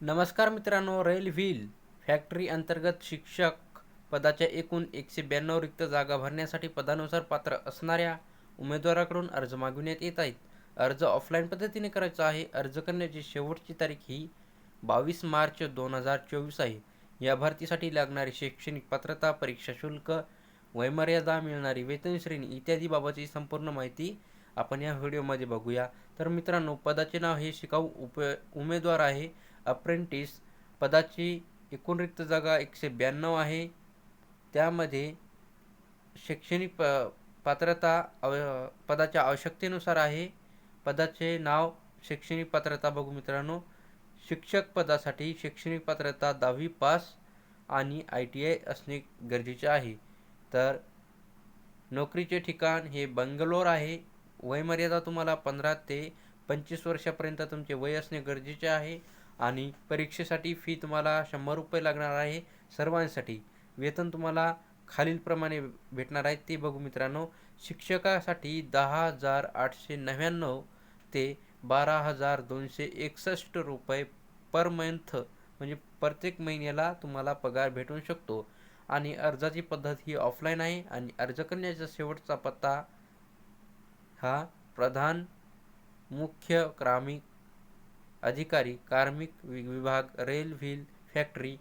नमस्कार मित्रांनो rail wheel factory अंतर्गत शिक्षक पदाच्या एकूण एकशे ब्याण्णव रिक्त जागा भरण्यासाठी पदानुसार पात्र असणाऱ्या उमेदवाराकडून अर्ज मागविण्यात येत आहेत. अर्ज ऑफलाईन पद्धतीने करायचा आहे. अर्ज करण्याची शेवटची तारीख ही बावीस मार्च दोन हजार चोवीस आहे. या भरतीसाठी लागणारी शैक्षणिक पात्रता परीक्षा शुल्क वयमर्यादा मिळणारी वेतन श्रेणी इत्यादी बाबतची संपूर्ण माहिती आपण या व्हिडिओमध्ये बघूया. तर मित्रांनो पदाचे नाव हे शिकाऊ उप उमेदवार आहे. अप्रेंटिस पदाची एकूण रिक्त जागा एकशे ब्याण्णव आहे. त्यामध्ये शैक्षणिक प पात्रता अव पदाच्या आवश्यकतेनुसार आहे. पदाचे नाव शैक्षणिक पात्रता बघू मित्रांनो. शिक्षक पदासाठी शैक्षणिक पात्रता दहावी पास आणि आय टी आय असणे गरजेचे आहे. तर नोकरीचे ठिकाण हे बंगलोर आहे. वयमर्यादा तुम्हाला पंधरा ते पंचवीस वर्षापर्यंत तुमचे वय असणे गरजेचे आहे. आणि परीक्षेसाठी फी तुम्हाला शंभर रुपये लागणार आहे सर्वांसाठी. वेतन तुम्हाला खालीलप्रमाणे भेटणार आहे ते बघू मित्रांनो. शिक्षकासाठी दहा हजार आठशे नव्याण्णव ते बारा हजार दोनशे एकसष्ट रुपये पर मंथ म्हणजे प्रत्येक महिन्याला तुम्हाला पगार भेटू शकतो. आणि अर्जाची पद्धत ही ऑफलाईन आहे आणि अर्ज करण्याचा शेवटचा पत्ता हा प्रधान मुख्य ग्रामीण अधिकारी कार्मिक वि- विभाग rail wheel factory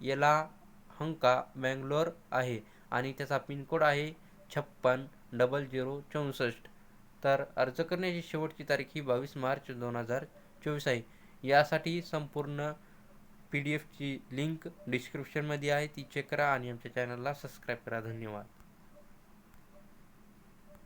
Yelahanka Bangalore आहे आणि त्याचा पिनकोड आहे छप्पन डबल झिरो चौसष्ट. तर अर्ज करण्याची शेवटची तारीख ही बावीस मार्च दोन हजार चोवीस आहे. यासाठी संपूर्ण पी डी एफची लिंक डिस्क्रिप्शनमध्ये आहे. ती चेक करा आणि आमच्या चॅनलला सबस्क्राईब करा. धन्यवाद.